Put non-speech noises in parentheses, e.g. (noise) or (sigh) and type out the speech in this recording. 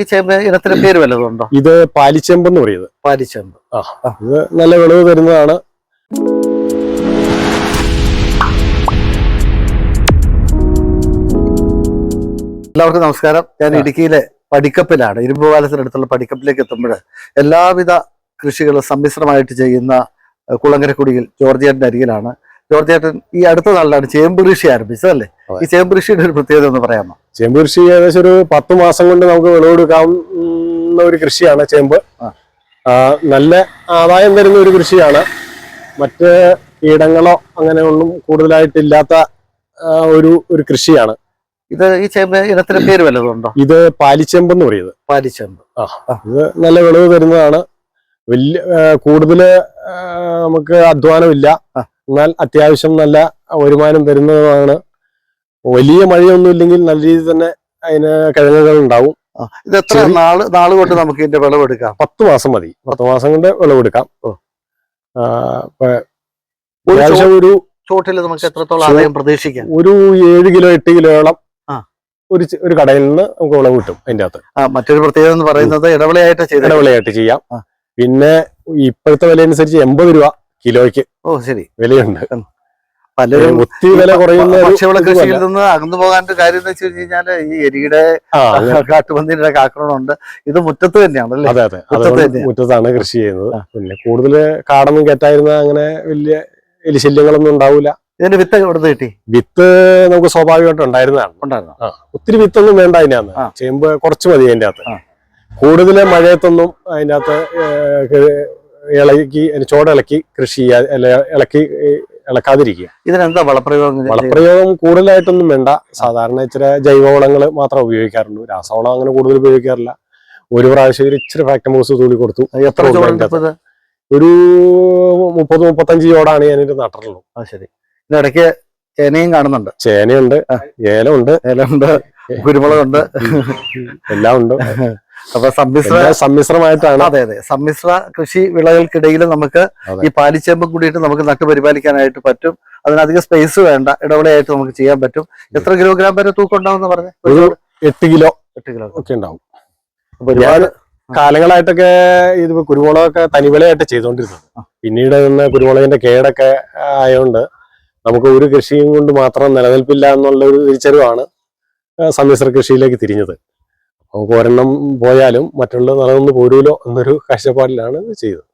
ഈ ചേമ്പ് ഇനത്തിന് പേര് ഇത് പാലിച്ചെമ്പ് എന്ന് പറയുന്നത് പാലിച്ചെമ്പ്. ആ ഇത് നല്ല വിളവ് തരുന്നതാണ്. എല്ലാവർക്കും നമസ്കാരം. ഞാൻ ഇടുക്കിയിലെ പടിക്കപ്പിലാണ്. ഇരുമ്പ് പാലത്തിനടുത്തുള്ള പടിക്കപ്പിലേക്ക് എത്തുമ്പോൾ എല്ലാവിധ കൃഷികളും സമ്മിശ്രമായിട്ട് ചെയ്യുന്ന കുളങ്ങരക്കുടിയിൽ ജോർജിയേട്ടന്റെ അരികിലാണ്. ജോർജിയേട്ടൻ ഈ അടുത്ത നാളിലാണ് ചേമ്പ് കൃഷി ആരംഭിച്ചത് അല്ലേ? ഈ ചേമ്പ് കൃഷിയുടെ ഒരു പ്രത്യേകത ഒന്ന് പറയാമോ? ചേമ്പ് കൃഷി ഏകദേശം ഒരു പത്ത് മാസം കൊണ്ട് നമുക്ക് വിളവെടുക്കാവുന്ന ഒരു കൃഷിയാണ് ചേമ്പ്. ആ. ആ, നല്ല ആദായം തരുന്ന ഒരു കൃഷിയാണ്. മറ്റ് കീടങ്ങളോ അങ്ങനെ ഒന്നും കൂടുതലായിട്ടില്ലാത്ത ആ, ഒരു ഒരു കൃഷിയാണ്. ഇത് ഈ ചേമ്പ് ഇനത്തിന്റെ പേര് വല്ലതുണ്ടോ ഇത് പാലിച്ചെമ്പ് എന്ന് പറയുന്നത് പാലിച്ചേമ്പ് ഇത് നല്ല വിളവ് തരുന്നതാണ്. വലിയ കൂടുതൽ നമുക്ക് അധ്വാനമില്ല. ആ. എന്നാൽ അത്യാവശ്യം നല്ല വരുമാനം തരുന്നതാണ് വലിയ മഴയൊന്നും ഇല്ലെങ്കിൽ നല്ല രീതിയിൽ തന്നെ അതിന് കിഴങ്ങുകൾ ഉണ്ടാവും. ഇത് എത്ര നാൾ നാൾ കൊണ്ട് നമുക്ക് ഇതിന്റെ വിളവെടുക്കാം പത്ത് മാസം മതി. പത്ത് മാസം കൊണ്ട് വിളവെടുക്കാം ഒരു അത്യാവശ്യം ഒരു ചോട്ടിൽ നമുക്ക് എത്രത്തോളം ആദായം പ്രതീക്ഷിക്കാം? ഒരു ഏഴ് കിലോ എട്ട് കിലോയോളം ഒരു ഒരു കടയിൽ നിന്ന് നമുക്ക് വിളവ് കിട്ടും അതിന്റെ അകത്ത് മറ്റൊരു പ്രത്യേകത എന്ന് പറയുന്നത് ഇടവിളയായിട്ട് ഇടവിളയായിട്ട് ചെയ്യാം. പിന്നെ ഇപ്പോഴത്തെ വില അനുസരിച്ച് എൺപത് രൂപ കിലോയ്ക്ക് ഓ ശരി. വിലയുണ്ട്. പലരും ഒത്തിരി വില കുറയുന്ന ഭക്ഷ്യവിള കൃഷിയിൽ. നിന്ന് അകന്നു പോകാന്റെ കാര്യം എന്ന് വെച്ച് കഴിഞ്ഞാൽ ഈ എരിയുടെ (laughs) കാട്ടുപന്നിയുടെ ആക്രമണമുണ്ട് ഇത് മുറ്റത്ത് തന്നെയാണ് അതെ അതെ. മുറ്റത്താണ് കൃഷി ചെയ്യുന്നത്. പിന്നെ കൂടുതൽ കാടൊന്നും കെട്ടായിരുന്ന അങ്ങനെ വലിയ എലിശല്യങ്ങളൊന്നും ഉണ്ടാവില്ല ഇതിന്റെ വിത്ത് എവിടെ കിട്ടി? വിത്ത് നമുക്ക് സ്വാഭാവികമായിട്ട് ഉണ്ടായിരുന്നതാണ്. ഉണ്ടായിരുന്നു? ഒത്തിരി വിത്തൊന്നും വേണ്ട അതിനകത്ത്. ചേമ്പ് കുറച്ച് മതി അതിന്റെ അകത്ത്. കൂടുതൽ മഴയത്തൊന്നും അതിന്റെ അകത്ത് ഇളക്കി ചോട ഇളക്കി കൃഷി ചെയ്യാ ഇളക്കി ഇളക്കാതിരിക്കുക. ഇതിനെന്താ വളപ്രയോഗം വളപ്രയോഗം കൂടുതലായിട്ടൊന്നും വേണ്ട. സാധാരണ ഇച്ചിരി ജൈവവളങ്ങൾ മാത്രം ഉപയോഗിക്കാറുള്ളൂ. രാസവളം അങ്ങനെ കൂടുതൽ ഉപയോഗിക്കാറില്ല. ഒരു പ്രാവശ്യം ഇച്ചിരി ഫാക്ടമോസ് തൂളി കൊടുത്തു. എത്ര ഒരു മുപ്പത് മുപ്പത്തഞ്ച് ചോടാണ് ഞാനിത് നട്ടിട്ടുള്ളൂ. ആ ശരി. ഇതിനിടയ്ക്ക് ചേനയും കാണുന്നുണ്ട്. ചേനയുണ്ട് ഏലമുണ്ട്. ഏലമുണ്ട് കുരുമുളകുണ്ട്. എല്ലാം ഉണ്ട്. (laughs) അപ്പൊ സമ്മിശ്ര സമ്മിശ്രമായിട്ടാണ്. അതെ അതെ. സമ്മിശ്ര കൃഷി വിളകൾക്കിടയിൽ നമുക്ക്. ഈ പാലിച്ചേമ്പും കൂടിയിട്ട് നമുക്ക് നട്ടുപരിപാലിക്കാനായിട്ട് പറ്റും. അതിനധികം സ്പേസ് വേണ്ട. ഇടവിളയായിട്ട് നമുക്ക് ചെയ്യാൻ പറ്റും. എത്ര കിലോഗ്രാം വരെ തൂക്കം ഉണ്ടാവും പറഞ്ഞു? ഒരു എട്ട് കിലോ എട്ട് കിലോ. ഒക്കെ ഉണ്ടാവും. അപ്പൊ ഒരുപാട് കാലങ്ങളായിട്ടൊക്കെ ഇത് കുരുമുളകൊക്കെ തനിവിളയായിട്ട് ചെയ്തുകൊണ്ടിരുന്നത്. പിന്നീട് നിന്ന് കുരുമുളകിന്റെ കേടൊക്കെ ആയതുകൊണ്ട് നമുക്ക് ഒരു കൃഷിയും കൊണ്ട് മാത്രം നിലനിൽപ്പില്ല എന്നുള്ള ഒരു തിരിച്ചറിവാണ് സമ്മിശ്ര കൃഷിയിലേക്ക് തിരിഞ്ഞത്. നമുക്ക് ഒരെണ്ണം പോയാലും മറ്റുള്ള നിലനിന്ന് പോരൂലോ എന്നൊരു കാഴ്ചപ്പാടിലാണ് ഇത് ചെയ്തത്.